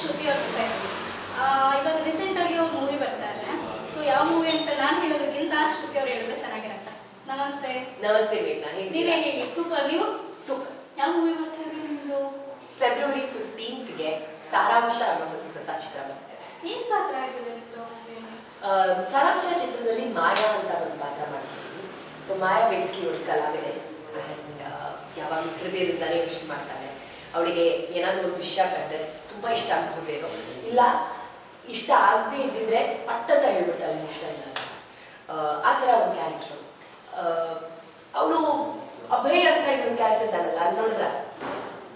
ಶ್ರುತಿ ಅವ್ರ ಜೊತೆ. ಇವಾಗ ರೀಸೆಂಟ್ ಆಗಿ ಒಂದು ಮೂವಿ ಬರ್ತಾ ಇದೆ. ಸೊ ಯಾವ ಮೂವಿ ಅಂತ ನಾನು ಹೇಳೋದಕ್ಕಿಂತ ಶ್ರುತಿ ಅವ್ರು ಹೇಳಿದ್ರೆ ಚೆನ್ನಾಗಿರುತ್ತೆ. ನಮಸ್ತೆ. ನಮಸ್ತೆ ಮೇಘನಾ ನೀವೇ ಹೇಳಿ ಸೂಪರ್ ನೀವು? ಸೂಪರ್ ಯಾವ ಮೂವಿ ಬರ್ತಾ ನಿಮ್ಮದು ನಿಮ್ದು? ಫೆಬ್ರವರಿ ಫಿಫ್ಟೀನ್ತ್ಗೆ ಸಾರಾಂಶ ಅನ್ನೋ ಒಂದು ಹೊಸ ಚಿತ್ರ ಬರ್ತಾ ಇದೆ ಏನ್ ಪಾತ್ರ ಆಗಿದೆ ಸಾರಾಂಶ ಚಿತ್ರದಲ್ಲಿ ಮಾಯಾ ಅಂತ ಒಂದು ಪಾತ್ರ ಮಾಡ್ತಿದ್ದೀನಿ. ಸೊ ಮಾಯಾ ಬೇಸಿಗೆ ಒಂದು ಕಲಾವಿದೆ. ಯಾವಾಗ ಹೃದಯದಿಂದಲೇ ಹೃದಯದಿಂದಾನೇ ಯೋಚನೆ ಮಾಡ್ತಾಳೆ ಅವಳಿಗೆ ಏನಾದರೂ ಒಂದು ವಿಷಯ ಕಂಡ್ರೆ ತುಂಬ ಇಷ್ಟ ಆಗ್ಬೋದೇನೋ ಇಲ್ಲ ಇಷ್ಟ ಆಗದೆ ಇದ್ದಿದ್ರೆ ಪಟ್ಟಂತ ಹೇಳ್ಬಿಡ್ತಾಳೆ ಇಷ್ಟ ಇಲ್ಲ. ಆ, ಥರ ಒಂದು ಕ್ಯಾರೆಕ್ಟ್ರು ಅವಳು ಅಭಯ ಅಂತ ಇನ್ನೊಂದು ಕ್ಯಾರೆಕ್ಟರ್ ಇದ್ದಾನಲ್ಲ ಅಲ್ಲಿ ನೋಡಿದ್ರ?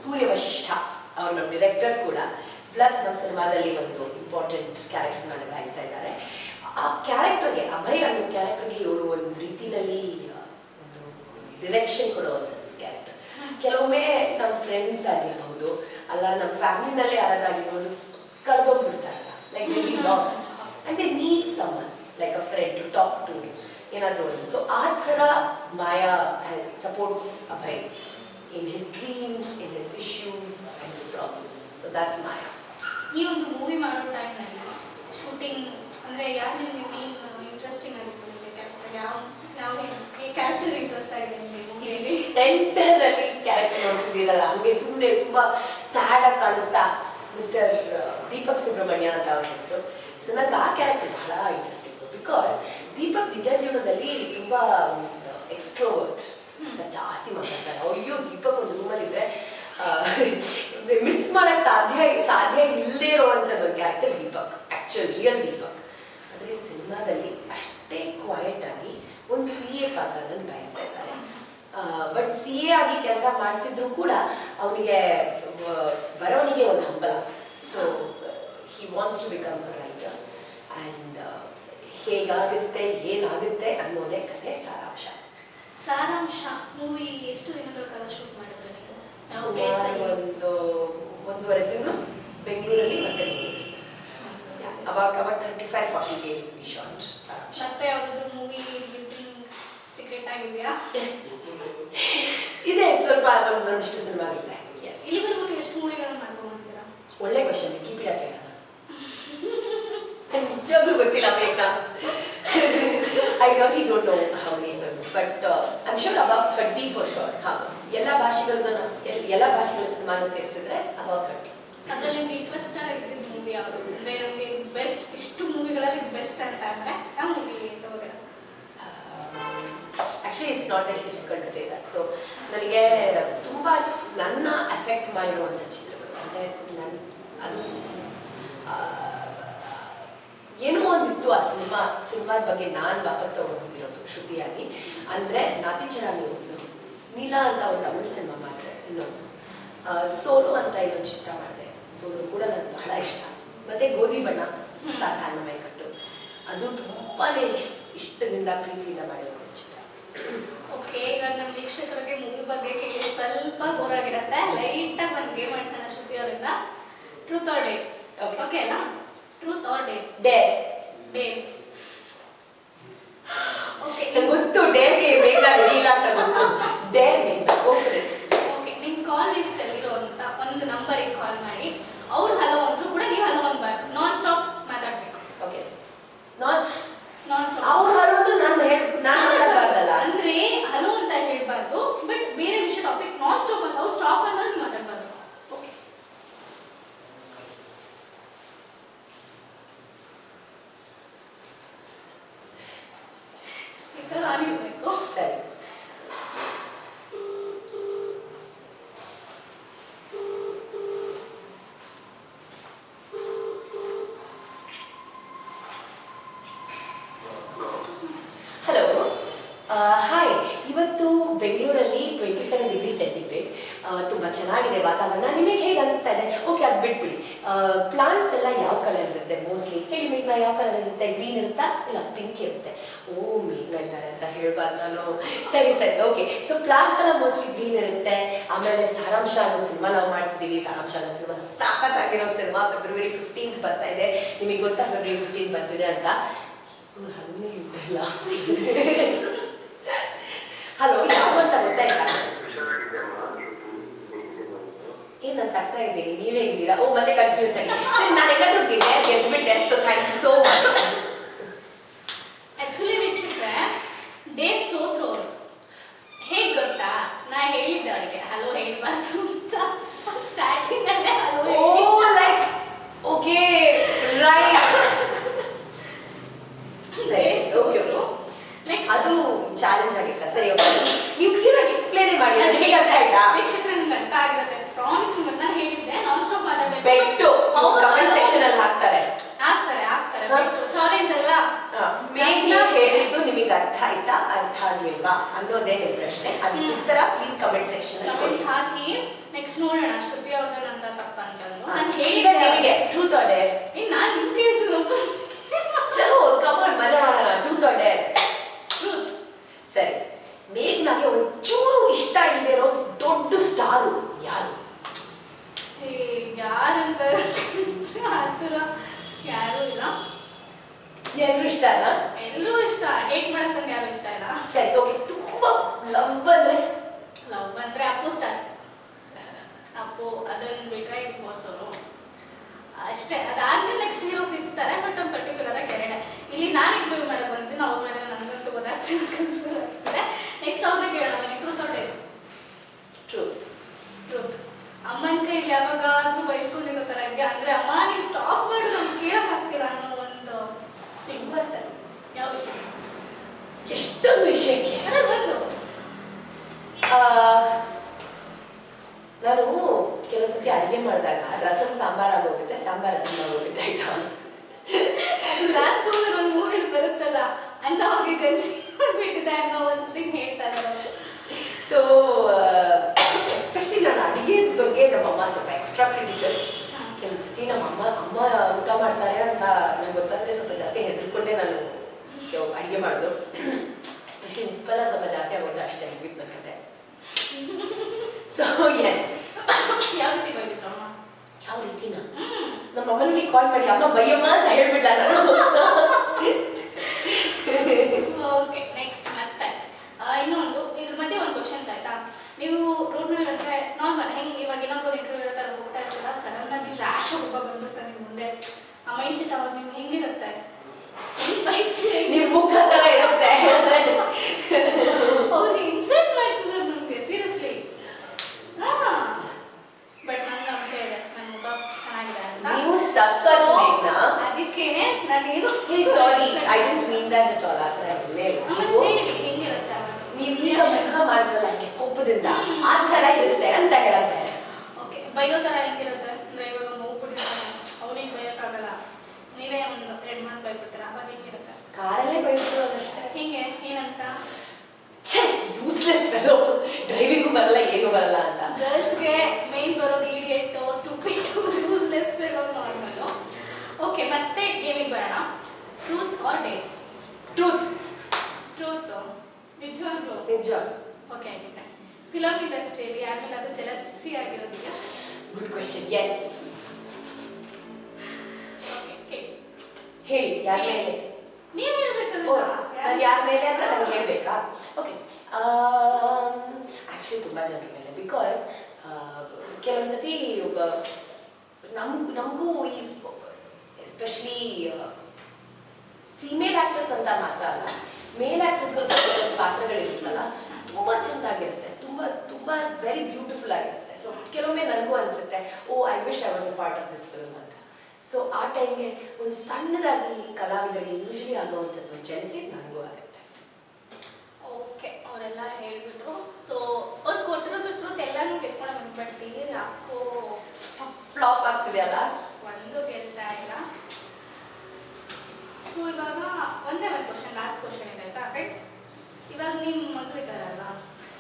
ಸೂರ್ಯ ವಶಿಷ್ಠ ಅವ್ರು ನಮ್ಮ ಡಿರೆಕ್ಟರ್ ಕೂಡ. ಪ್ಲಸ್ ನಮ್ಮ ಸಿನಿಮಾದಲ್ಲಿ ಒಂದು ಇಂಪಾರ್ಟೆಂಟ್ ಕ್ಯಾರೆಕ್ಟರ್ನ ನಿಭಾಯಿಸ್ತಾ ಇದ್ದಾರೆ. ಆ ಕ್ಯಾರೆಕ್ಟರ್ಗೆ ಅಭಯ ಅನ್ನೋ ಕ್ಯಾರೆಕ್ಟರ್ಗೆ ಇವಳು ಒಂದು ರೀತಿನಲ್ಲಿ ಒಂದು ಡಿರೆಕ್ಷನ್ ಕೊಡುವಂಥದ್ದು ಕ್ಯಾರೆಕ್ಟರ್ ಕೆಲವೊಮ್ಮೆ ನಮ್ಮ ಫ್ರೆಂಡ್ಸ್ ಆಗಿರ್ಬಹುದು ಅಲ್ಲ ನಮ್ಮ ಫ್ಯಾಮಿಲಿನಲ್ಲೇ ಯಾರಾಗಿರ್ಬೋದು ಕಳ್ದೋಗ್ಬಿಡ್ತಾರಲ್ಲ like very lost and they need someone like a friend to talk to ಏನಾದರೂ ಒಂದು. ಸೊ ಆ ಥರ Maya supports Abhay in his dreams in his issues and his problems so that's Maya ಈ ಒಂದು ಮೂವಿ ಮಾಡೋ ಟೈಮ್ನಲ್ಲಿ ಶೂಟಿಂಗ್ ಅಂದರೆ ಯಾರು ನಿಮ್ಗೆ ಇಂಟ್ರೆಸ್ಟಿಂಗ್ ಆಗಿತ್ತು? ಯಾವ ಯಾವ ಕ್ಯಾರೆಕ್ಟರ್ ಇಂಟ್ರೆಸ್ಟ್ ಆಗಿದೆ ಮೂವಿಯಲ್ಲಿ ನೋಡ್ತಿದ್ದೀರಲ್ಲ ಹಂಗೆ ಸುಮ್ಮನೆ ತುಂಬಾ ಸ್ಯಾಡ್ ಆಗಿ ಕಾಣಿಸ್ತಾ ಮಿಸ್ಟರ್ ದೀಪಕ್ ಸುಬ್ರಹ್ಮಣ್ಯ ಅಂತ ಅವ್ರ ಹೆಸರು. ಸೊ ನಂಗೆ ಆ ಕ್ಯಾರೆಕ್ಟರ್ ಬಹಳ ಇಂಟ್ರೆಸ್ಟಿಂಗ್ ಬಿಕಾಸ್ ದೀಪಕ್ ನಿಜ ಜೀವನದಲ್ಲಿ ತುಂಬಾ ಎಕ್ಸ್ಟ್ರೋವರ್ಟ್ ಜಾಸ್ತಿ ಮಾತಾಡ್ತಾರೆ. ಅಯ್ಯೋ, ದೀಪಕ್ ಒಂದು ರೂಮಲ್ಲಿ ಇದ್ರೆ ಮಿಸ್ ಮಾಡಕ್ ಸಾಧ್ಯ ಸಾಧ್ಯ ಇಲ್ಲದೆ ಇರುವಂತದ್ದು character Deepak. Actual real Deepak. ಆದರೆ ಸಿನಿಮಾದಲ್ಲಿ ಅಷ್ಟೇ ಕ್ವಾಯಟ್ ಆಗಿ ಒಂದು ಸಿ ಎ ಪಾತ್ರದಲ್ಲಿ ಬಯಸ್ತಾ ಇದ್ದಾರೆ. ಬಟ್ ಸಿ ಎ ಆಗಿ ಕೆಲಸ ಮಾಡ್ತಿದ್ರು ಕೂಡ ಅವನಿಗೆ ಬರವಣಿಗೆ ಒಂದು ಹಂಬಲ. So he wants to become writer and ಹೇಗಾಗುತ್ತೆ, ಏನಾಗುತ್ತೆ ಅನ್ನೋದೇ ಕತೆ ಸಾರಾಂಶ. ಸಾರಾಂಶ, ಮೂವಿ ಎಷ್ಟು ದಿನಗಳ ಕಾಲ ಶೂಟ್ ಮಾಡಿದ್ರೆ ನೀವು ಯಾವ days ಸುಮಾರು ಅಲ್ಲಿ? ಒಂದು ಒಂದೂವರೆ ತಿಂಗಳು ಬೆಂಗಳೂರಲ್ಲಿ ಮತ್ತೆ about about thirty five forty days we shot Saramsha ಮತ್ತೆ ಯಾವ್ದಾದ್ರು ಮೂವಿ ರಿಲೀಸಿಂಗ್ ಸೀಕ್ರೆಟ್ ಆಗಿದೆಯಾ ನಮ್ದು ಒಂದಿಷ್ಟು ಸಿನಿಮಾಗಳಿದೆ ಎಸ್ ನೀವು ಎಷ್ಟು ಮೂವಿಗಳನ್ನ ಮಾಡ್ಕೊಂಡಿದ್ದೀರಾ ಒಳ್ಳೆ ಕ್ವಶನ್ ಕೀಪ್ ಇಡಕ್ಕೆ ಹೇಳೋಣ ನಿಜವಾಗ್ಲೂ ಗೊತ್ತಿಲ್ಲ ಬೇಕಾ I really don't know how many films but am sure about thirty four sure ಹಾ. ಎಲ್ಲ ಭಾಷೆಗಳನ್ನ ಎಲ್ಲ ಭಾಷೆಗಳ ಸಿನಿಮಾನ ಸೇರಿಸಿದ್ರೆ ಅಬೌಟ್ ಥರ್ಟಿ ಅದರಲ್ಲಿ ನಿಮ್ಗೆ ಇಂಟ್ರೆಸ್ಟ್ ಆಗಿದ್ದ ಮೂವಿ ಯಾವುದು? ಅಂದ್ರೆ ನಮಗೆ ಬೆಸ್ಟ್ ಇಷ್ಟು ಮೂವಿಗಳಲ್ಲಿ ಬೆಸ್ಟ್ ಅಂತ ಅಂದ್ರೆ ಯಾವ movie ತಗೋತೀರಾ? Actually it's not very difficult say that so ನನಗೆ ತುಂಬ ನನ್ನ ಎಫೆಕ್ಟ್ ಮಾಡಿರುವಂಥ ಚಿತ್ರಗಳು, ಅಂದರೆ ನನ್ನ ಅದು ಏನೋ ಒಂದಿತ್ತು ಆ ಸಿನಿಮಾ, ಸಿನಿಮಾದ ಬಗ್ಗೆ ನಾನು ವಾಪಸ್ ತಗೊಂಡಿರೋದು ಶ್ರುತಿಯಾಗಿ. ಅಂದರೆ ನಾತಿಚರಾಮಿ ಒಂದು, ನೀಲಾ ಅಂತ ಒಂದು ತಮಿಳ್ ಸಿನಿಮಾ ಮಾಡಿದೆ ಇನ್ನೊಂದು. ಸೋಲು ಅಂತ ಇನ್ನೊಂದು ಚಿತ್ರ ಮಾಡಿದೆ. ಸೋಲು ಕೂಡ ನನಗೆ ಬಹಳ ಇಷ್ಟ. ಮತ್ತೆ ಗೋಧಿ ಬಣ್ಣ ಸಾಧಾರಣ ಮೈಕಟ್ಟು ಅದು ತುಂಬಾ ಇಷ್ಟ, ಇಷ್ಟದಿಂದ ಪ್ರೀತಿಯಿಂದ ಚಿತ್ರ ಓಕೆ ಇವಾಗ ನಮ್ಮ ವೀಕ್ಷಕರಿಗೆ ಮೂವಿ ಬಗ್ಗೆ ಕೇಳಿ. ಸ್ವಲ್ಪ ಬೋರ್ ಆಗಿರುತ್ತೆ. ಲೈಟ್ ಆಗಿ ಒಂದು ಗೇಮ್ ಆಡ್ಸೋಣ ಶ್ರುತಿ ಅವರಿಂದ. Truth or dare. ಓಕೆ ಅಲ್ಲ? Truth or dare dare dare okay ನಂಗೆ ಗೊತ್ತು ಡೇಗೆ ಬೇಗ ಹಿಡಿಯಿಲ್ಲ ಅಂತ ಗೊತ್ತು ಡೇ ಬೇಗ ಗೋ ಫಾರ್ ಇಟ್ ಓಕೆ ನಿಮ್ಮ ಕಾಲ್ ಲಿಸ್ಟ್ ಅಲ್ಲಿರೋ ಅಂತ ಒಂದು ನಂಬರಿಗೆ ಕಾಲ್ ಮಾಡಿ ಅವ್ರು ಹಲೋ ಅಂದ್ರು ಕೂಡ ನೀವು ಹಲೋ ಅನ್ಬಾರ್ದು ನಾನ್ ಸ್ಟಾಪ್ ಮಾತಾಡ್ಬೇಕು ಓಕೆ ನಾನ್ ನಾನ್ ಸ್ಟಾಪ್ ಅವ್ರು ಹರೋದು ನಾನು ಹೇಳ್ ನಾನು ಮಾತಾಡಬಾರ್ದಲ್ಲ ಅಂದ್ರೆ ಹಲೋ ಅಂತ ಹೇಳ್ಬಾರ್ದು ಬಟ್ ಬೇರೆ ವಿಷಯ ಟಾಪಿಕ್ ನಾನ್ ಸ್ಟಾಪ್ ಅಂತ ಅವ್ರು ಸ್ಟಾಪ್ ಅಂತ ನೀವು ಮಾತಾಡ್ಬಾರ್ದು ಓಕೆ ಸ್ಪೀಕರ್ ಆನ್ ಇರಬೇಕು ಸರಿ ಹಲೋ ಹಾಯ್ ಇವತ್ತು ಬೆಂಗಳೂರಲ್ಲಿ ಟ್ವೆಂಟಿ ಸೆವೆನ್ ಡಿಗ್ರಿ ಸೆಂಟಿಗ್ರೇಡ್ ತುಂಬ ಚೆನ್ನಾಗಿದೆ ವಾತಾವರಣ. ನಿಮಗೆ ಹೇಗೆ ಅನಿಸ್ತಾ ಇದೆ? ಓಕೆ ಅದು ಬಿಟ್ಬಿಡಿ. ಪ್ಲಾಂಟ್ಸ್ ಎಲ್ಲ ಯಾವ ಕಲರ್ ಇರುತ್ತೆ? ಮೋಸ್ಟ್ಲಿ ಹೇಳಿ ಮೇಘ್ನಾ ಯಾವ ಕಲರ್ ಇರುತ್ತೆ? ಗ್ರೀನ್ ಇರುತ್ತಾ? ಇಲ್ಲ ಪಿಂಕ್ ಇರುತ್ತೆ. ಓ ಮೇಘ್ನಾ ಅಂತ ಹೇಳ್ಬಾರ್ದು ನಾನು. ಸರಿ ಸರಿ ಓಕೆ ಸೊ ಪ್ಲಾಂಟ್ಸ್ ಎಲ್ಲ ಮೋಸ್ಟ್ಲಿ ಗ್ರೀನ್ ಇರುತ್ತೆ. ಆಮೇಲೆ ಸಾರಾಂಶ ಅನ್ನೋ ಸಿನಿಮಾ ನಾವು ಮಾಡ್ತಿದ್ದೀವಿ. ಸಾರಾಂಶ ಅನ್ನೋ ಸಿನಿಮಾ ಸಾಕತ್ತಾಗಿರೋ ಸಿನಿಮಾ ಫೆಬ್ರವರಿ ಫಿಫ್ಟೀನ್ತ್ ಬರ್ತಾ ಇದೆ. ನಿಮಗೆ ಗೊತ್ತಾ ಫೆಬ್ರವರಿ ಫಿಫ್ಟೀನ್ ಬರ್ತಿದೆ ಅಂತ? ಹಲೋ ಯಾವ ಅಂತ ಗೊತ್ತಾಯ್ತಾ ಏನ್ ನಾನು ಸಕ್ತಾ ಇದ್ದೀನಿ ನೀವ್ ಹೇಗಿದ್ದೀರಾ ಓ ಮತ್ತೆ ಕಂಟಿನ್ಯೂಸ್ ಆಗಿ ಸರಿ ನಾನು ಹೆಂಗಾದ್ರೂ ಗೆದ್ದೆ ಗೆದ್ಬಿಟ್ಟೆ so thank you so much actually ವೀಕ್ಷಕರೇ ಡೇಟ್ ಸೋತ್ರು ಅವರು ಹೇಗ್ ಗೊತ್ತಾ ನಾ ಹೇಳಿದ್ದೆ ಅವರಿಗೆ ಹಲೋ ಹೇಳ್ಬಾರ್ದು ಅಂತ ಸ್ಟಾರ್ಟಿಂಗ್ ಅಲ್ಲೇ hello oh like okay right ಸರಿ ಓಕೆ ನೆಕ್ಸ್ಟ್ ಅದು ಚಾಲೆಂಜ್ ಆಗಿತ್ತ ಸರಿ ಓಕೆ ನೀವು ಕ್ಲಿಯರ್ ಆಗಿ ಎಕ್ಸ್ಪ್ಲೇನ್ ಮಾಡಿ ನಿಮಗೆ ಅರ್ಥ ಆಯ್ತಾ ವೀಕ್ಷಕರೇ ನಿಮ್ಗೆ ಅರ್ಥ ಆಗಿರುತ್ತೆ ಪ್ರಾಮಿಸ್ ನಿಮ್ಗೆ ನಾನು ಹೇಳಿದ್ದೆ ನಾನ್ ಸ್ಟಾಪ್ ಮಾತಾಡ್ಬೇಕು ಬೆಟ್ಟು ಹೌದು, ಕಮೆಂಟ್ ಹೌದು. ಸೆಕ್ಷನ್ ಅಲ್ಲಿ ಹಾಕ್ತಾರೆ ಆಗ್ತಾರೆ ಆಗ್ತಾರೆ ಹಾ. ಚಾಲೆಂಜ್ ಅಲ್ವಾ ಮೇಘ್ನ ಹೇಳಿದ್ದು ನಿಮಗೆ ಅರ್ಥ ಆಯ್ತಾ ಅರ್ಥ ಆಗ್ಲಿಲ್ವಾ ಅನ್ನೋದೇ ನಿಮ್ ಪ್ರಶ್ನೆ ಅದಕ್ಕೆ ಹ್ಮ್. ಉತ್ತರ ಪ್ಲೀಸ್ ಕಮೆಂಟ್ ಸೆಕ್ಷನ್ ಅಲ್ಲಿ ಕೊಡಿ ಕಮೆಂಟ್ ಹಾಕಿ ನೆಕ್ಸ್ಟ್ ನೋಡೋಣ ಶ್ರುತಿ ಅವ್ರದ್ದು ನಂದ ತಪ್ಪ ಅಂತಂದು ನಾನು ನಿಮಗೆ ಟ್ರೂತ್ ಆರ್ ಡೇರ್ ಇನ್ನು ಹೇಳ್ತೀನಿ ಚಲೋ ಮಜಾ ಮಾಡೋಣ ಟ್ರೂತ್ ಆರ್ ಡೇರ್ ಟ್ರೂತ್ ಸರಿ. ಮೇಘ್ನಾಗೆ ಒಂಚೂರು ಇಷ್ಟ ಇಲ್ಲದೆ ಇರೋ ದೊಡ್ಡ ಸ್ಟಾರು ಯಾರು? ಯಾರಂತ? ಆತರ ಯಾರು ಇಲ್ಲ. ಎಲ್ರು ಇಷ್ಟನಾ ಎಲ್ಲರೂ ಇಷ್ಟ. ಹೇಟ್ ಮಾಡಕ್ಕಂತ ಯಾರು ಇಷ್ಟ ಇಲ್ಲ. ಸರಿ ಓಕೆ ತುಂಬಾ ಲವ್ ಅಂದ್ರೆ? ಲವ್ ಅಂದ್ರೆ ಅಪ್ಪು ಸ್ಟಾರ್ ಅಪ್ಪು ಅದನ್ನ ಬಿಟ್ರೆ ಬಾಸ್ ಅವರು. ಅಷ್ಟೇ ಅದಾದ್ಮೇಲೆ ನೆಕ್ಸ್ಟ್ ಹೀರೋ ಸಿಗ್ತಾರೆ ಬಟ್ ಒಂದು ಪರ್ಟಿಕ್ಯುಲರ್ ಆಗಿ ಎರಡೇ. ಇಲ್ಲಿ ನಾನು ಇಂಟರ್ವ್ಯೂ ಮಾಡಕ್ ಬಂದಿದ್ದೀನಿ ಅವ್ರು ಮಾಡಿದ್ರೆ ನನಗಂತೂ ಗೊತ್ತಾಗ್ತಿದೆ ನೆಕ್ಸ್ಟ್ ಅವ್ರನ್ನ ಕೇಳೋಣ ಟ್ರೂತ್ ಹೊಟ್ಟೆ ಟ್ರೂತ್ ಟ್ರೂತ್ ಅಮ್ಮನ ಕೈಲಿ ಯಾವಾಗಾದ್ರೂ ಬಯಸ್ಕೊಂಡಿರೋ ತರ ಹಂಗೆ ಅಂದ್ರೆ ಅಮ್ಮ ನೀವು ಸ್ಟಾಪ್ ಮಾಡಿ ನಮ್ಗೆ ಕೇಳಕ್ ಆಗ್ತೀರಾ ಅನ್ನೋ ಒಂದು ಸಿಗ್ಬಸ್ ಸರ್ ಯಾವ ವಿಷಯ? ಎಷ್ಟೊಂದು ವಿಷಯಕ್ಕೆ. ಅಂದರೆ ಒಂದು ಆ, ನಾನು ಕೆಲವೊಂದ್ಸತಿ ಅಡಿಗೆ ಮಾಡಿದಾಗ ರಸಂ ಸಾಂಬಾರ್ ರಸಂ ಆಗೋಗುತ್ತೆ ಆಯ್ತಾ? ಒಂದು ಮೂವಿಲಿ ಬರುತ್ತಲ್ಲ ಅನ್ನ ಹೋಗಿ ಗಂಜಿ ಬಿಟ್ಟಿದೆ ಅನ್ನೋ ಒಂದು ಸಿಂಗ್ ಹೇಳ್ತಾ ಇದ್ದಾರೆ ಸೊ ಎಸ್ಪೆಷಲಿ ನಾನು ಅಡಿಗೆ ಬಗ್ಗೆ ನಮ್ಮಮ್ಮ ಸ್ವಲ್ಪ ಎಕ್ಸ್ಟ್ರಾ ಕ್ರಿಟಿಕಲ್ ನಮ್ಮ ಅಮ್ಮ ಅಮ್ಮ ಊಟ ಮಾಡ್ತಾರೆ ಅಂತ ನಂಗೆ ಗೊತ್ತಾದ್ರೆ ಸ್ವಲ್ಪ ಜಾಸ್ತಿ ಹೆದರ್ಕೊಂಡೆ ನಾನು ಅಡಿಗೆ ಮಾಡೋದು. ಎಸ್ಪೆಷಲಿ ಉಪ್ಪೆಲ್ಲ ಸ್ವಲ್ಪ ಜಾಸ್ತಿ ಆಗೋದ್ರೆ ಅಷ್ಟೇ ನನ್ನ ಕತೆ. ಸೊ ಎಸ್ ಯಾವ ರೀತಿ ಅಮ್ಮ? ಯಾವ ರೀತಿನ? ನಮ್ಮ ಅಮ್ಮನಿಗೆ ಕಾಲ್ ಮಾಡಿ, ಅಮ್ಮ, ಬೈಯಮ್ಮ ಅಂತ ಹೇಳ್ಬಿಡ್ಲ ನಾನು. ಓಕೆ ನೆಕ್ಸ್ಟ್ ಮತ್ತೆ. ಇನ್ನೊಂದು, ಇದ್ರ ಮಧ್ಯೆ ಒಂದು ಕ್ವಶನ್ಸ್ ಆಯ್ತಾ? ನೀವು ರೋಡ್ ಮೇಲೆ ಅಂದ್ರೆ ನಾರ್ಮಲ್ ಹೆಂಗ್ ಇವಾಗ ಇನ್ನೊಂದು ಇಂಟರ್ವ್ಯೂ ಹೋಗ್ತಾ ಇರ್ತೀರ ಸಡನ್ ಆಗಿ ರ್ಯಾಶ್ ಒಬ್ಬ ಬಂದ್ಬಿಡ್ತಾನೆ ನಿಮ್ ಮುಂದೆ. ಆ ಮೈಂಡ್ ಸೆಟ್ ಅವಾಗ ನಿಮ್ಗೆ ಹೆಂಗಿರುತ್ತೆ ಹೆಂಗ್ ಬೈತೀರಿ? ನಿಮ್ ಮುಖ ತರ ಇರುತ್ತೆ ಅವ್ರು ಇನ್ಸಲ್ಟ್ ಮಾಡ್ತಿದ್ರು ನಮ್ಗೆ ಸೀರಿಯಸ್ಲಿ ಬಟ್ ನಂಗೆ ನಂಬಿಕೆ ಇದೆ ನನ್ನ ಮುಖ ಚೆನ್ನಾಗಿದೆ ಅಂತ ನೀವು ಸಖತ್ ಮೇಘ್ನಾ. ಅದಕ್ಕೇನೆ ನಾನೇನು hey sorry I didn't mean that at all ಆ ಥರ ಇರಲೇ ಇಲ್ಲ ಮತ್ತೆ ನೀವು- ಹೇಳಿ ಹೆಂಗಿರುತ್ತೆ ಅವಾಗ? ನೀವು ಈಗ ಮುಖ ಮಾಡಿದ್ರಲ್ಲ ಹಂಗೆ ಕೋಪದಿಂದ ಆ ಥರ ಇರುತ್ತೆ ಅಂತ ಹೇಳಕ್ಕೆ ಥರ ಹೆಂಗಿರುತ್ತೆ ಅಂದ್ರೆ ಇವಾಗ ಅವ್ನು ಹೋಗ್ಬಿಟ್ಟಿರ್ತಾನೆ ಅವನಿಗೆ ಬೈಯಕ್ಕಾಗಲ್ಲ. ನೀವೇ ಒಂದು ಎರಡು ಮಾತು ಬೈಬಿಡ್ತೀರ? ಅವಾಗ ಹೆಂಗಿರುತ್ತೆ? ಕಾರಲ್ಲೇ ಬೈಸ್ಕೊಳ್ಳೋದಷ್ಟೇ ಹಿಂಗೆ ಏನಂತ? ಯೂಸ್ಲೆಸ್ ಫೆಲೋ ಡ್ರೈವಿಂಗು ಬರಲ್ಲ ಏನು ಬರಲ್ಲ ಅಂತ. ಗರ್ಲ್ಸ್ಗೆ ಮೈನ್ ಬರೋದು ಇಡಿಯಟ್ ಸ್ಟುಪಿಟ್ ಯೂಸ್ಲೆಸ್ ಬೇಕಾಗಿ ನಾರ್ಮಲ್ ಓಕೆ ಮತ್ತೆ ಗೇಮಿಗೆ ಬರೋಣ. Truth or dare truth truth ನಿಜವಾಗ್ಲೂ? ನಿಜ. ಓಕೆ ಆಗಿದೆ. ಫಿಲಮ್ ಇಂಡಸ್ಟ್ರಿಯಲ್ಲಿ ಆಮೇಲೆ ಅದು ಜಲಸಿ ಆಗಿರೋದಿಲ್ಲ. ಗುಡ್ ಕ್ವೆಶನ್ ಎಸ್ ಓಕೆ ಹೇಳಿ ಹೇಳಿ ಯಾರ ಮೇಲೆ? ನೀವು ಓ, ಹೇಳ್ಬೇಕಲ್ಲ ನಾನು ಯಾರ ಮೇಲೆ ಅಂತ ನಂಗೆ ಹೇಳ್ಬೇಕಾ? ಓಕೆ ಆ್ಯಕ್ಚುಲಿ ತುಂಬ ಜನರ ಮೇಲೆ ಬಿಕಾಸ್ ಕೆಲವೊಂದ್ಸತಿ ಒಬ್ಬ ನಮ್ ನಮಗೂ ಈ ಎಸ್ಪೆಷಲಿ ಫಿಮೇಲ್ ಆಕ್ಟರ್ಸ್ ಅಂತ ಮಾತ್ರ ಅಲ್ಲ ಮೇಲ್ ಆಕ್ಟರ್ಸ್ಗಳು ಕೆಲವೊಂದು ಪಾತ್ರಗಳಿರುತ್ತಲ್ಲ ತುಂಬ ಚೆಂದಾಗಿರುತ್ತೆ ತುಂಬ ತುಂಬ ವೆರಿ ಬ್ಯೂಟಿಫುಲ್ ಆಗಿರುತ್ತೆ ಸೊ ಕೆಲವೊಮ್ಮೆ ನನಗೂ ಅನಿಸುತ್ತೆ ಓ I wish I was a part of this film ಅಂತ ಸೊ ಆ ಟೈಮ್ಗೆ ಒಂದು ಸಣ್ಣದಾಗಿ ಕಲಾವಿದರಿಗೆ ಯೂಶಲಿ ಆಗುವಂಥದ್ದು ಜನಿಸಿ ನನಗೂ ಆಗುತ್ತೆ. ಓಕೆ ಅವರೆಲ್ಲ ಹೇಳ್ಬಿಟ್ರು. ಸೊ ಅವ್ರು ಕೊಟ್ಟಿರೋ ಬಿಟ್ಟು ಎಲ್ಲಾನು ಗೆದ್ಕೊಂಡು ಬಟ್ ಯಾಕೋ ಫ್ಲಾಪ್ ಆಗ್ತಿದೆ ಅಲ್ಲ? ಒಂದು ಗೆಲ್ತಾ ಇಲ್ಲ. ಸೊ ಇವಾಗ ಒಂದೇ ಒಂದು ಕ್ವಶನ್ ಲಾಸ್ಟ್ ಕ್ವಶನ್ ಇದೆ ಆಯ್ತಾ ಫ್ರೆಂಡ್ಸ್ ಇವಾಗ ನಿಮ್ಮ ಮಗು ಇದ್ದಾರಲ್ಲ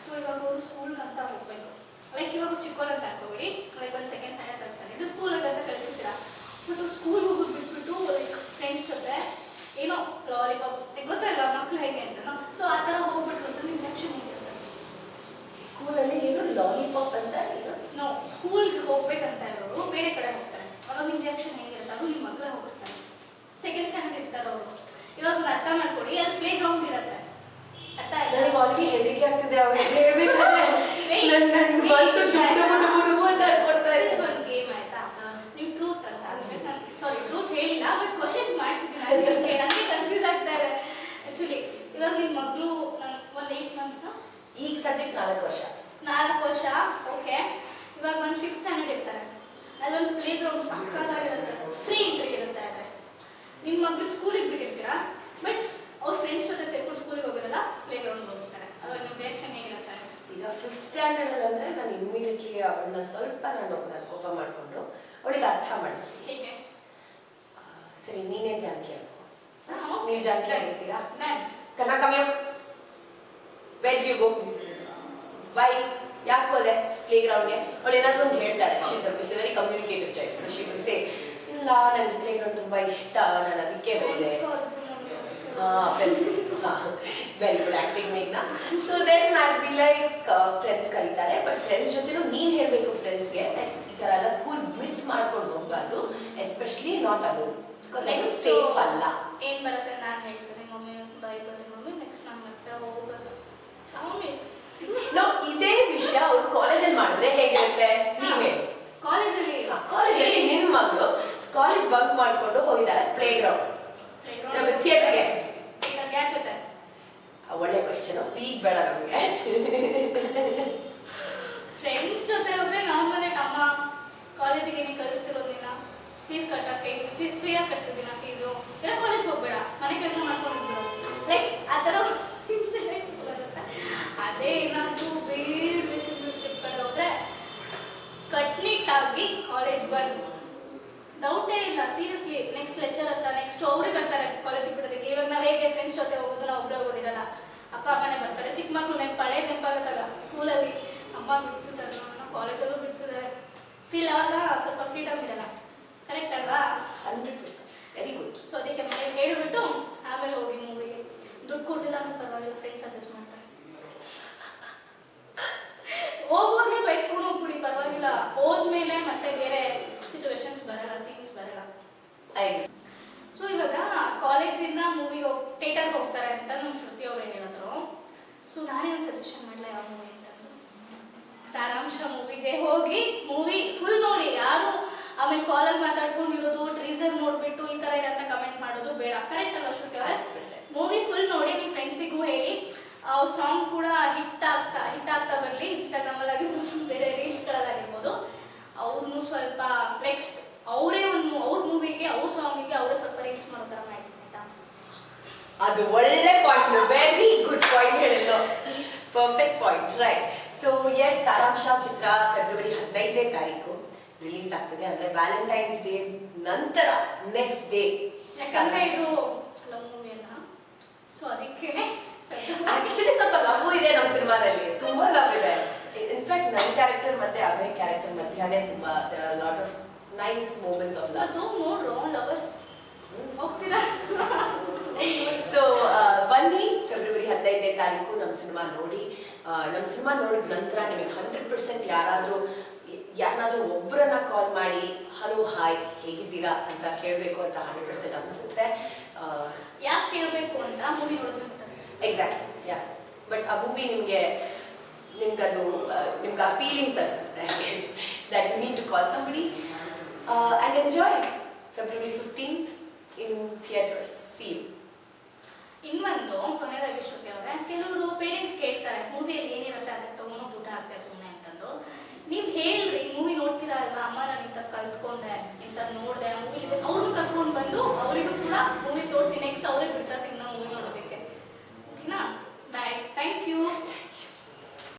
ಸೊ ಇವಾಗ ಅವರು ಸ್ಕೂಲ್ಗೆ ಅಂತ ಹೋಗ್ಬೇಕು. ಲೈಕ್ ಇವಾಗ ಚಿಕ್ಕವ್ರು ಅಂತ ಹಾಕೋಬಿಡಿ ಲೈಕ್ ಒಂದು ಸೆಕೆಂಡ್ ಸ್ಟ್ಯಾಂಡರ್ಡ್ ಕಳಿಸ್ತಾರೆ ಇದು ಸ್ಕೂಲಿಗೆ ಅಂತ ಕಳಿಸಿರ್ತೀರಾ? ಬಟ್ ಸ್ಕೂಲ್ ಹೋಗೋದು ಬಿಟ್ಬಿಟ್ಟು ಲೈಕ್ ಫ್ರೆಂಡ್ಸ್ ಜೊತೆ ಏನೋ ಲಾಲಿಪಾಪ್ ಗೊತ್ತಲ್ಲ ಮಕ್ಳು ಹೇಗೆ ಅಂತ ಸೊ ಆ ಥರ ಹೋಗ್ಬಿಟ್ರು ಅಂತ ನಿಮ್ಮ ರಿಯಾಕ್ಷನ್ ಹೇಗಿರುತ್ತೆ ಸ್ಕೂಲಲ್ಲಿ ಏನು ಲಾಲಿಪಾಪ್ ಅಂತ ಏನೋ? ನಾವು ಸ್ಕೂಲ್ಗೆ ಹೋಗ್ಬೇಕಂತ ಇರೋರು ಬೇರೆ ಕಡೆ ಹೋಗ್ತಾರೆ ಅವಾಗ ನಿಮ್ಮ ರಿಯಾಕ್ಷನ್ ಹೇಗಿರುತ್ತೆ ಅದು ನಿಮ್ಮ ಮಕ್ಕಳೇ ಹೋಗಿರ್ತಾರೆ ಸೆಕೆಂಡ್ ಸ್ಟ್ಯಾಂಡರ್ಡ್ ಇರ್ತಾರೆ ಅವರು ಇವಾಗ ಒಂದು ಅರ್ಥ ಮಾಡ್ಕೊಡಿ ಅಲ್ಲಿ ಪ್ಲೇ ಗ್ರೌಂಡ್ ಇರುತ್ತೆ ಅರ್ಥ ನನಗೆ ಆಯ್ತಾ ಆಲ್ರೆಡಿ ಹೆದರಿಕೆ ಆಗ್ತಿದೆ ಅವ್ರಿಗೆ ಹೇಳ್ಬೇಕಾದ್ರೆ ನನ್ನ ನನ್ನ ಮನಸ್ಸು ಡುಬು ಡುಬು ಡುಬು ಡುಬು ಅಂತ ಅನ್ಕೊಡ್ತಾ ಪ್ಲೇ ಗ್ರೌಂಡ್ ಸಕ್ಕತ್ತಾಗಿರುತ್ತೆ ಫ್ರೀ ಎಂಟ್ರಿ ಇರುತ್ತೆ ಅದೇ ನಿಮ್ಮ ಮಗನ ಸ್ಕೂಲಿಗೆ ಬಿಟ್ಟಿರ್ತೀರಾ? ಬಟ್ ಅವ್ರ ಫ್ರೆಂಡ್ಸ್ ಜೊತೆ ಸೇರ್ಕೊಂಡು ಸ್ಕೂಲಿಗೆ ಹೋಗಿರಲ್ಲ ಪ್ಲೇ ಗ್ರೌಂಡ್ ಹೋಗ್ತಾರೆ. ಅವಾಗ ನಿಮ್ಮ ರಿಯಾಕ್ಷನ್ ಹೇಗಿರುತ್ತೆ? ಈಗ ಫಿಫ್ತ್ ಸ್ಟ್ಯಾಂಡರ್ಡ್ ಅಲ್ಲಿ ಅಂದ್ರೆ ನಾನು ಇಮಿಡಿಯೇಟ್ಲಿ ಅವಳನ್ನ ಸ್ವಲ್ಪ ನಾನು ನಾನು ಕೋಪ ಮಾಡಿಕೊಂಡು ಅವಳಿಗೆ ಅರ್ಥ ಮಾಡಿಸ್ತೀನಿ. ಹೇಗೆ? ಸರಿ ನೀನೇ ಜಾನಕಿ ಅನ್ಕೋ ನೀವು ಜಾನಕಿ ಆಗಿರ್ತೀರಾ? ನಾನು ಕನ್ನ ಕಮ್ಯ ವೆಲ್ ಯು ಗೋ ಬೈ ಯಾಕೆ ಹೋದೆ? ಪ್ಲೇ ಗ್ರೌಂಡ್ಗೆ ಅವಳು ಏನಾದರೂ ಒಂದು ಹೇಳ್ತಾಳೆ. She she very communicative child so she will say ಇಲ್ಲ ನನ್ಗೆ ಪ್ಲೇ ಗ್ರೌಂಡ್ ತುಂಬ ಇಷ್ಟ ನಾನು ಅದಕ್ಕೆ ಹೋದೆ. Very good acting ಮೇಘ್ನ so then I be like friends ಕರೀತಾರೆ. ಬಟ್ ಫ್ರೆಂಡ್ಸ್ ಜೊತೆನೂ ನೀನು ಹೇಳಬೇಕು ಫ್ರೆಂಡ್ಸ್ಗೆ ಈ ಥರ ಎಲ್ಲ ಸ್ಕೂಲ್ ಮಿಸ್ ಮಾಡ್ಕೊಂಡು ಹೋಗ್ಬಾರ್ದು. Especially not alone because I safe ಅಲ್ಲ. ಏನು ಬರುತ್ತೆ? ನಾನು ಹೇಳ್ತೀನಿ. ಮಮ್ಮಿ ಬೈ ಬನ್ನಿ ಮಮ್ಮಿ. ನೆಕ್ಸ್ಟ್ ನಾನು ಮತ್ತೆ ಹೋಗೋದು. ಮಮ್ಮಿ ನೋ ಇದೇ ವಿಷಯ ಅವರು ಕಾಲೇಜಲ್ಲಿ ಮಾಡಿದ್ರೆ ಹೇಗಿರುತ್ತೆ? ನೀವ್. ಹೇಳಿ ಕಾಲೇಜಲ್ಲಿ ಕಾಲೇಜಲ್ಲಿ ನಿನ್ ಮಗಳು ಕಾಲೇಜ್ ಬಂಕ್ ಮಾಡ್ಕೊಂಡು ಹೋಗಿದ್ದಾರೆ ಪ್ಲೇ ಗ್ರೌಂಡ್ ಥಿಯೇಟರ್ಗೆ ಯಾರ ಜೊತೆ? ಒಳ್ಳೆ ಕ್ವಶನ್ ಈಗ ಬೇಡ ನಮಗೆ. ಫ್ರೆಂಡ್ಸ್ ಜೊತೆ ಹೋದ್ರೆ ನಾರ್ಮಲ್ ಅಮ್ಮ ಕಾಲೇಜಿಗೆ ನೀನು ಕಲಿಸ್ತಿರೋದಿಲ್ಲ ಫೀಸ್ ಕಟ್ಟಕ್ಕೆ ಫ್ರೀಯಾಗಿ ಕಟ್ತಿದ್ದೀನ ಫೀಸು ಇಲ್ಲ ಕಾಲೇಜ್ ಹೋಗ್ಬೇಡ. ಮನೆ ಕೆಲಸ ಮಾಡ್ಕೊಂಡು ಬಿಡು ಲೈಕ್ ಆ ಥರ ಇನ್ಸಿಡೆಂಟ್ ಬರುತ್ತೆ ಅದೇ ಏನಾದರೂ ಬೇರೆ ರಿಲೇಶನ್ಶಿಪ್ ಕಡೆ ಹೋದ್ರೆ ಕಟ್ನಿಟ್ಟಾಗಿ ಕಾಲೇಜ್ ಬಂದು. ಡೌಟೇ ಇಲ್ಲ ಸೀರಿಯಸ್ಲಿ ನೆಕ್ಸ್ಟ್ ಲೆಕ್ಚರ್ ಹತ್ರ ನೆಕ್ಸ್ಟ್ ಅವ್ರಿಗೆ ಬರ್ತಾರೆ ಕಾಲೇಜ್ ಬಿಡೋದಕ್ಕೆ. ಇವಾಗ ನಾವು ಹೇಗೆ ಫ್ರೆಂಡ್ಸ್ ಜೊತೆ ಹೋಗೋದು, ನಾವು ಒಬ್ಬರೇ ಹೋಗೋದಿರಲ್ಲ ಅಪ್ಪ, ಅಮ್ಮನೇ ಬರ್ತಾರೆ. ಚಿಕ್ಕ ಮಕ್ಕಳು ನೆನಪು, ಹಳೆ ನೆನಪಾಗತ್ತಾಗ ಸ್ಕೂಲಲ್ಲಿ ಅಮ್ಮ ಬಿಡ್ತಿದ್ದಾರೆ ಕಾಲೇಜಲ್ಲೂ ಬಿಡ್ತಿದ್ದಾರೆ ಫೀಲ್ ಅವಾಗ ಸ್ವಲ್ಪ ಫ್ರೀಡಮ್ ಇರಲ್ಲ ಕರೆಕ್ಟ್ ಅಲ್ವಾ hundred percent very good so ಅದಕ್ಕೆ ಮನೇಲಿ ಹೇಳ್ಬಿಟ್ಟು ಆಮೇಲೆ ಹೋಗಿ ಮೂವಿಗೆ ದುಡ್ಡು ಕೊಟ್ಟಿಲ್ಲ ಅಂದ್ರೆ ಪರವಾಗಿಲ್ಲ ಫ್ರೆಂಡ್ಸ್ ಅಡ್ಜಸ್ಟ್ ಮಾಡ್ತಾರೆ ಹೋಗುವಾಗಲೇ ಬೈಸ್ಕೊಂಡು ಹೋಗ್ಬಿಡಿ ಪರವಾಗಿಲ್ಲ ಹೋದ್ಮೇಲೆ ಮತ್ತೆ ಬೇರೆ ಸಿಚುವೇಶನ್ಸ್ ಬರಲ್ಲ ಸೀನ್ಸ್ ಬರಲ್ಲ ಆಯ್ತು ಸೊ ಇವಾಗ ಕಾಲೇಜಿಂದ ಮೂವಿಗೆ ಹೋಗಿ ಥಿಯೇಟರ್ಗೆ ಹೋಗ್ತಾರೆ ಅಂತ ನಮ್ಮ ಶ್ರುತಿ ಅವ್ರು ಹೇಳಿದ್ರು ಸೊ ನಾನೇ ಒಂದು ಸಜೆಷನ್ ಮಾಡಲ ಯಾವ ಮೂವಿ ಅಂತಂದು ಸಾರಾಂಶ ಮೂವಿಗೆ ಹೋಗಿ ಮೂವಿ ಫುಲ್ ನೋಡಿ, ಯಾರು ಆಮೇಲೆ ಕಾಲಲ್ಲಿ ಮಾತಾಡ್ಕೊಂಡಿರೋದು ಟ್ರೀಸರ್ ನೋಡ್ಬಿಟ್ಟು ಈ ತರ ಏನಂತ ಕಮೆಂಟ್ ಮಾಡೋದು ಬೇಡ. ಕರೆಕ್ಟ್ ಅಲ್ವಾ ಶ್ರುತಿ ಮೂವಿ ಫುಲ್ ನೋಡಿ ನಿಮ್ಮ ಫ್ರೆಂಡ್ಸಿಗೂ ಹೇಳಿ. ಅವ್ರ ಸಾಂಗ್ ಕೂಡ ಹಿಟ್ ಆಗ್ತಾ ಹಿಟ್ ಆಗ್ತಾ ಬರಲಿ. ಇನ್ಸ್ಟಾಗ್ರಾಮಲ್ಲಿ ಆಗಿರ್ಬೋದು ಬೇರೆ ರೀಲ್ಸ್ಗಳಲ್ಲಾಗಿರ್ಬೋದು ಅವ್ರನ್ನೂ ಸ್ವಲ್ಪ ನೆಕ್ಸ್ಟ್ ಅವರೇ ಒಂದು ಅವ್ರ ಮೂವಿಗೆ ಅವ್ರ ಸಾಂಗಿಗೆ ಅವರೇ ಸ್ವಲ್ಪ ರೀಲ್ಸ್ ಮಾಡೋ ಥರ ಮಾಡಿ ಅದು ಒಳ್ಳೆ ಪಾಯಿಂಟ್ ವೆರಿ ಗುಡ್ ಪಾಯಿಂಟ್ ಹೇಳಿದ್ರು perfect point right so yes Saramsha ಚಿತ್ರ ಫೆಬ್ರವರಿ ಹದಿನೈದನೇ ತಾರೀಕು ರಿಲೀಸ್ ಆಗ್ತದೆ. ಅಂದ್ರೆ ವ್ಯಾಲೆಂಟೈನ್ಸ್ ಡೇ ನಂತರ ನೆಕ್ಸ್ಟ್ ಡೇ ಯಾಕಂದ್ರೆ ಇದು ಲವ್ ಮೂವಿ ಅಲ್ಲ? ಸೊ ಅದಕ್ಕೆ ಆಕ್ಚುಲಿ ಸ್ವಲ್ಪ ಲವ್ ಇದೆ ನಮ್ಮ ಸಿನಿಮಾದಲ್ಲಿ. ತುಂಬಾ ಲವ್ ಇದೆ. ಇನ್ಫ್ಯಾಕ್ಟ್ ನನ್ನ ಕ್ಯಾರೆಕ್ಟರ್ ಮತ್ತೆ ಅಭಯ್ ಕ್ಯಾರೆಕ್ಟರ್ ಮಧ್ಯಾಹ್ನ ತುಂಬಾ lot of nice moments of love ಅದು ನೋಡ್ರು ಲವರ್ಸ್ ಹೋಗ್ತೀರಾ? ಸೊ ಬನ್ನಿ ಫೆಬ್ರವರಿ ಹದಿನೈದನೇ ತಾರೀಕು ನಮ್ಮ ಸಿನಿಮಾ ನೋಡಿ. ನಮ್ಮ ಸಿನಿಮಾ ನೋಡಿದ ನಂತರ ನಿಮಗೆ ಹಂಡ್ರೆಡ್ ಪರ್ಸೆಂಟ್ ಯಾರಾದರೂ ಯಾರನ್ನಾದರೂ ಒಬ್ಬರನ್ನ ಕಾಲ್ ಮಾಡಿ ಹಲೋ ಹಾಯ್ ಹೇಗಿದ್ದೀರಾ? ಅಂತ ಕೇಳಬೇಕು ಅಂತ ಹಂಡ್ರೆಡ್ ಪರ್ಸೆಂಟ್ ಅನಿಸುತ್ತೆ. ಯಾಕೆ ಕೇಳಬೇಕು ಅಂತ ಮೂವಿ ನೋಡಿದ್ರೆ ಎಕ್ಸಾಕ್ಟ್ಲಿ ಯಾ ಬಟ್ ಆ ಮೂವಿ ನಿಮಗೆ ನಿಮ್ಗೆ ಅದು ನಿಮ್ಗೆ ಆ feeling ತರಿಸುತ್ತೆ that you need to call somebody and enjoy February fifteenth in theatres C ಇನ್ನೊಂದು ಕೊನೆಯದಾಗಿ ಶ್ರುತಿ ಅವರೇ ಕೆಲವರು ಪೇರೆಂಟ್ಸ್ ಕೇಳ್ತಾರೆ ಮೂವಿಯಲ್ಲಿ ಏನಿರುತ್ತೆ ಅದಕ್ಕೆ ತಗೊಂಡು ಊಟ ಹಾಕ್ತೆ ಸುಮ್ಮನೆ ಅಂತಂದು. ನೀವು ಹೇಳ್ರಿ ಮೂವಿ ನೋಡ್ತೀರಾ ಅಲ್ವಾ? ಅಮ್ಮ, ನಾನು ಇಂಥ ಕಲ್ತ್ಕೊಂಡೆ ಇಂಥ ನೋಡಿದೆ ಮೂವಿ ಅವ್ರನ್ನ ಕರ್ಕೊಂಡು ಬಂದು ಅವರಿಗೂ ಕೂಡ ಮೂವಿ ತೋರಿಸಿ ನೆಕ್ಸ್ಟ್ ಅವರೇ ಬಿಡ್ತಾರೆ ಇನ್ನ ಮೂವಿ ನೋಡೋದಕ್ಕೆ. ಓಕೆನಾ? Bye thank you